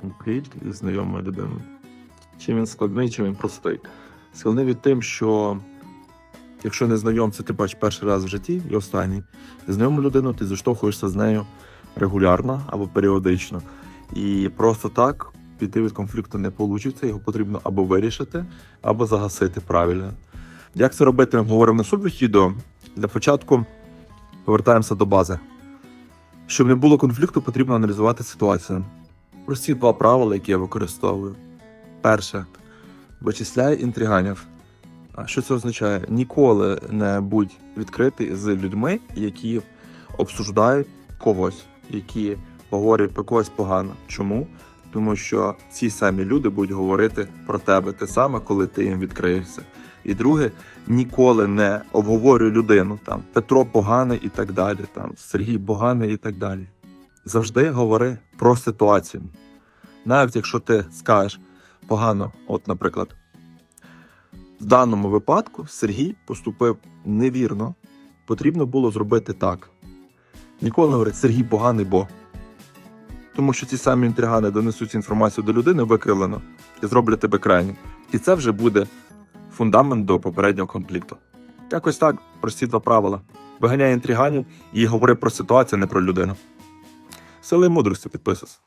конфлікт із знайомою людиною. Чим він складний, чим він простий. Складний від тим, що якщо незнайомця ти бачиш перший раз в житті і останній, знайому людину ти зіштовхуєшся з нею регулярно або періодично. І просто так піти від конфлікту не вийде, його потрібно або вирішити, або загасити правильно. Як це робити, ми говоримо на відео. Для початку повертаємося до бази. Щоб не було конфлікту, потрібно аналізувати ситуацію. Прості два правила, які я використовую. Перше, вичисляй інтриганів. А що це означає? Ніколи не будь відкритий з людьми, які обсуждають когось, які говорять про когось погано. Чому? Тому що ці самі люди будуть говорити про тебе те саме, коли ти їм відкриєшся. І друге, ніколи не обговорюй людину там Петро поганий і так далі, там Сергій поганий і так далі. Завжди говори про ситуацію. Навіть якщо ти скажеш погано, от, наприклад, в даному випадку Сергій поступив невірно, потрібно було зробити так. Ніколи не говорить Сергій поганий, бо. Тому що ці самі інтригани донесуть інформацію до людини викривлено і зроблять тебе крайнім. І це вже буде фундамент до попереднього конфлікту. Якось так, прості два правила. Виганяй інтриганів і говори про ситуацію, не про людину. Сили мудрості підписуйся.